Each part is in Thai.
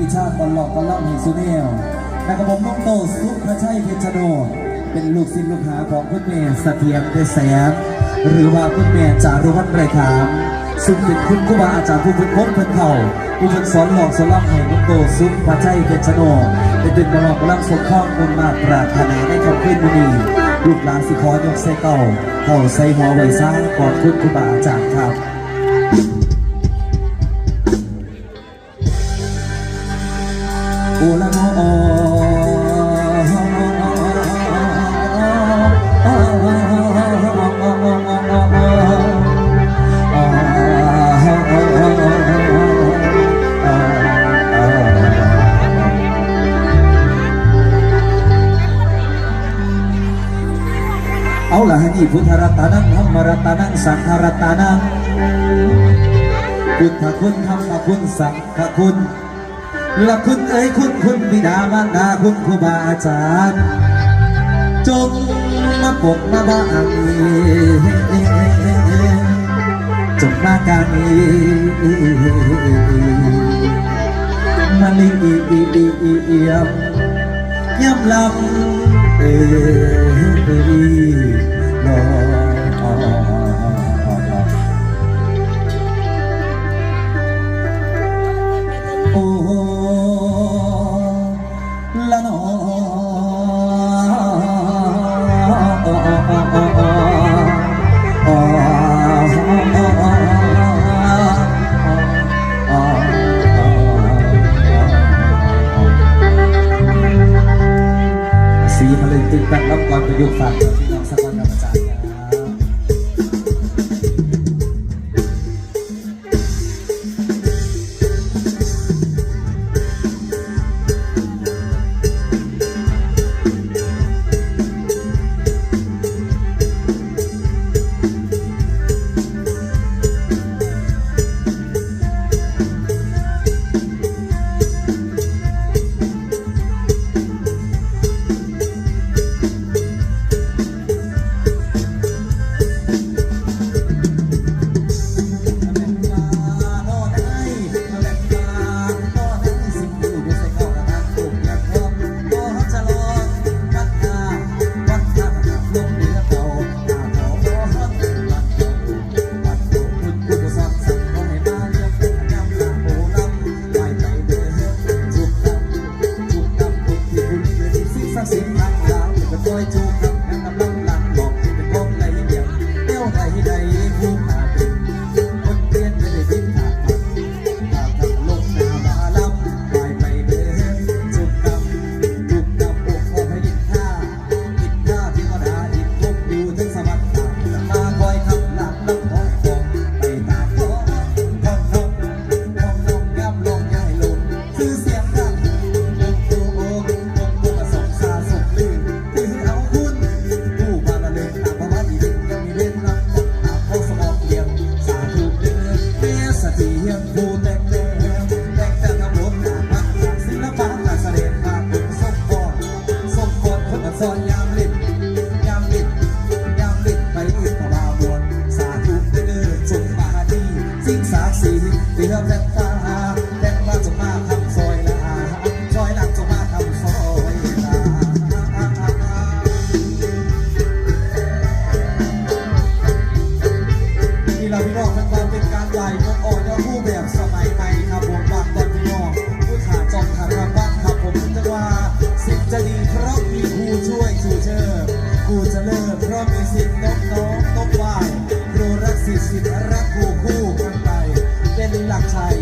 วิชาตลอกตล่ำแห่งสุเนลนะครับผมน้องโตสุภชัยเพชรโนเป็นลูกศิษย์ลูกหาของคุณแม่สเสถียรเดแสนหรือว่าคุณแม่จารุวัฒน์ไรขามซึ่งเป็นคุณครูบาอาจารย์ผู้ฝึกพ้นเพิ่นเข่าผู้ฝึกสอนหลอกสอนล่ำให้น้องโตสุภชัยเพชรโนเป็นตึกระหล่อกระล่ำสมข้องบนมาปรารถนาในคำขึ้นมุนีลูกหลานสิขอยกใส่เก่าเข่าใส่หัวไว้ซ้ายกอนคุณครูบาอาจารย์ครับ อละนอเอาละฮะนี่พุทธรัตนังธรรมรัตนังสังฆรัตนังพุทธคุณธรรมคุณสังฆคุณ ละคุณเอ้ยคุณคุณบิดามารดาคุณครูบาอาจารย์จงมาปกมาบ้างจงมาการมาลีอีอีอีอีเอียมย้ำลำเอ้ยรอ ราะมีสิทธิ์น้องน้องต้องไหวครูรักสิทธิ์สิทธิ์รักครูคู่กันไป เป็นหลักชัย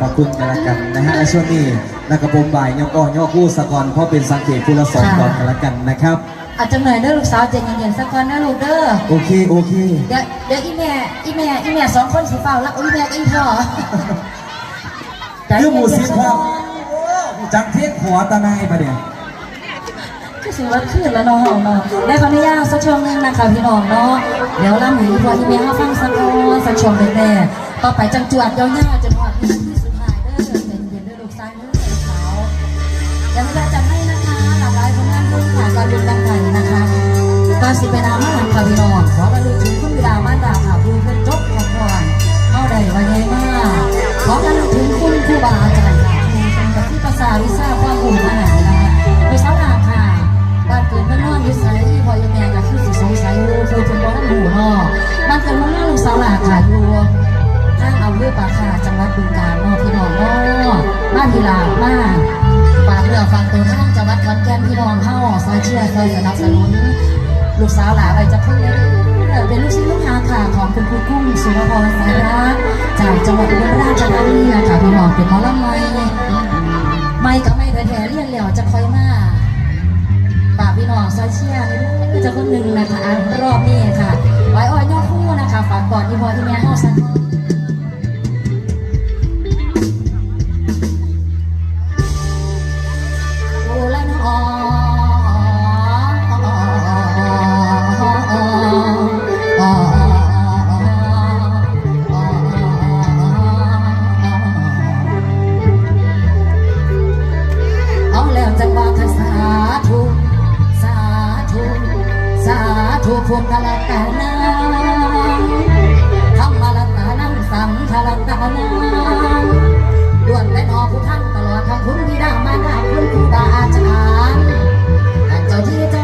พระคุณกันละกันนะฮะช่วงนี้นักกระผมบ่ายยกอ่อยกคู่สะกอนเพราะเป็นสังเกตผู้ละสองก่อนกันละกันนะครับอาจจะเหนื่อยเด้อลูกสาวใจเย็นๆสักคนนะลูกเด้อโอเคโอเคเดี๋ยวเดี๋ยวอีแม่อีแม่อีแม่สองคนสิเฝ้าแล้วอีแม่กับอีพ่อใจเรื่องหมูเย็สินๆสักพ่อคนจังเทศหัวตะนายประเดี๋ยวก็สิว่าขึ้นแล้วเนาะเฮาเนาะได้ขออนุญาตสักช่วงหนึงนะคะพี่น้องเนาะเดี๋ยวล่ำหนีพ่ออีแม่เฮาฟังสักคนสักช่วงหนึงแน่ต่อไปจังจวดยาวๆจน กาสิเป็นอามาหันคาวินอนขอระลึกถึงคุณบิดามารดาค่ะผู้เป็นจบของก่อนเข้าใดวันใหญ่มากขอระลึกถึงคุณครูบาอาจารย์ค่ะกับที่ภาษาวิชาความรู้มาหนานะคะไปสาวนาค่ะบ้านเกิดเมื่อนอนอยู่ไสพอยแม่ก็คือสิสงสัยอยู่คือเป็นบ่ทันหูเนาะบ้านเกิดเมื่อนอนลูกสาวหลาค่ะอยู่ทางเอาเรื่องปลาคาจังหวัดบึงกาฬนาะพี่น้องนาะบ้านทีลาบ้านฝากเรือฝากตัวทางจังหวัดขอนแก่นพี่น้องเฮาซอยเชียร์ซอยสนับสนุน ลูกสาวหลาไปจะเพิ่งเลเป็นลูกศิษย์ลูกหาค่ะของคุณครูกุ้งสุภพรสายรักจากจังหวัดอุบลราชธานีค่ะพี่น้องเป็นหมอลำไม่ไม่กับไม่แท้ๆเรียนแล้วจะคอยมาปากพี่น้องซอยเชียร์นี่จะคนหนึ่งนะคะรอบนี้ค่ะไว้อ้อยยอดคู่นะคะฝากก่อนที่พอที่แม่เฮาสัก ทูพุทธรัตนังธรรมาลตานังสังฆรัตนังล้วนและนอผู้ท่านตลอดทางคุณบิดามารดาคุณครูบาอาจารย์ท่เจ้าที่